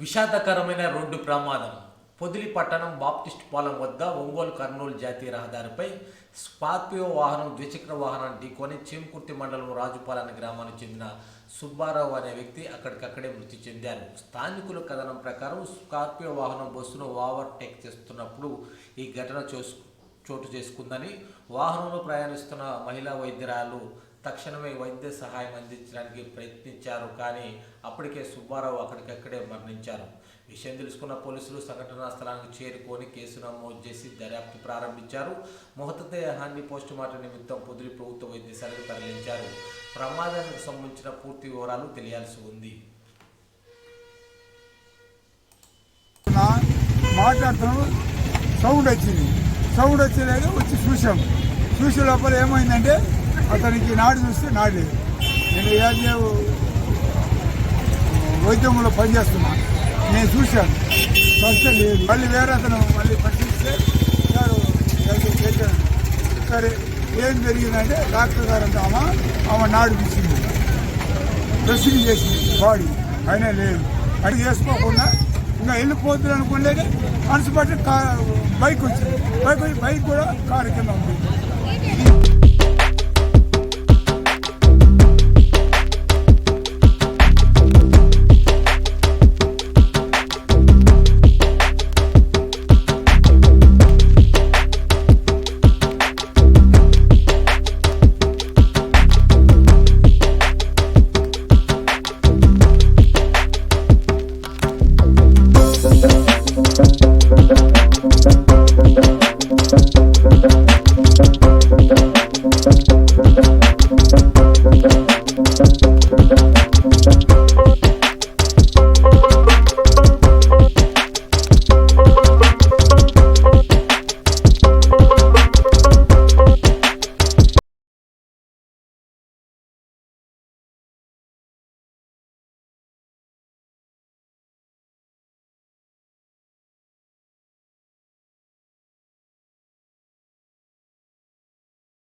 విషాదకరమైన road ప్రమాదం. పొదిలి పట్టణం Baptist Palem వద్ద ఒంగోలు కర్నూలు జాతీయ రహదారిపై స్కార్పియో వాహనం ద్విచక్ర వాహనాన్ని ఢీకొని చీమకుర్తి మండలం రాజుపాలెం గ్రామానికి చెందిన సుబ్బారావు అనే వ్యక్తి అక్కడికక్కడే మృతి చెందారు. స్థానికుల కథనం ప్రకారం స్కార్పియో వాహనం బస్సును ఓవర్టేక్ చేస్తున్నప్పుడు ఈ ఘటన చూసు చోటు చేసుకుందని వాహనంలో ప్రయాణిస్తున్న మహిళా వైద్యురాలు తక్షణమే వైద్య సహాయం అందించడానికి ప్రయత్నించారు కానీ అప్పటికే సుబ్బారావు అక్కడికక్కడే మరణించారు. విషయం తెలుసుకున్న పోలీసులు సంఘటనా స్థలానికి చేరుకొని కేసు నమోదు చేసి దర్యాప్తు ప్రారంభించారు. మృతదేహాన్ని పోస్టుమార్టం నిమిత్తం పొదిలి ప్రభుత్వ వైద్యశాలకు తరలించారు. ప్రమాదానికి సంబంధించిన పూర్తి వివరాలు తెలియాల్సి ఉంది. సౌండ్ వచ్చింది. సౌండ్ వచ్చినాక వచ్చి చూసాం. చూసే లోపల ఏమైందంటే అతనికి నాడు చూస్తే నాడు. లేదు నేను ఏదో వైద్యంలో పనిచేస్తున్నాను నేను చూశాను. ఫస్ట్ లేదు. మళ్ళీ వేరే అతను మళ్ళీ పరిశీలిస్తే సార్ చేశాను. సరే ఏం జరిగిందంటే డాక్టర్ గారు అంటే ఆమె ఆమె నాడు తీసింది డ్రెస్సింగ్ చేసింది. బాడీ. అయినా లేదు. అది చేసుకోకుండా ఇంకా వెళ్ళిపోతుంది అనుకోలేదు మనసు పట్టి కా బైక్ వచ్చింది. బైక్ వచ్చి బైక్ కూడా కారు కింద ఉంది.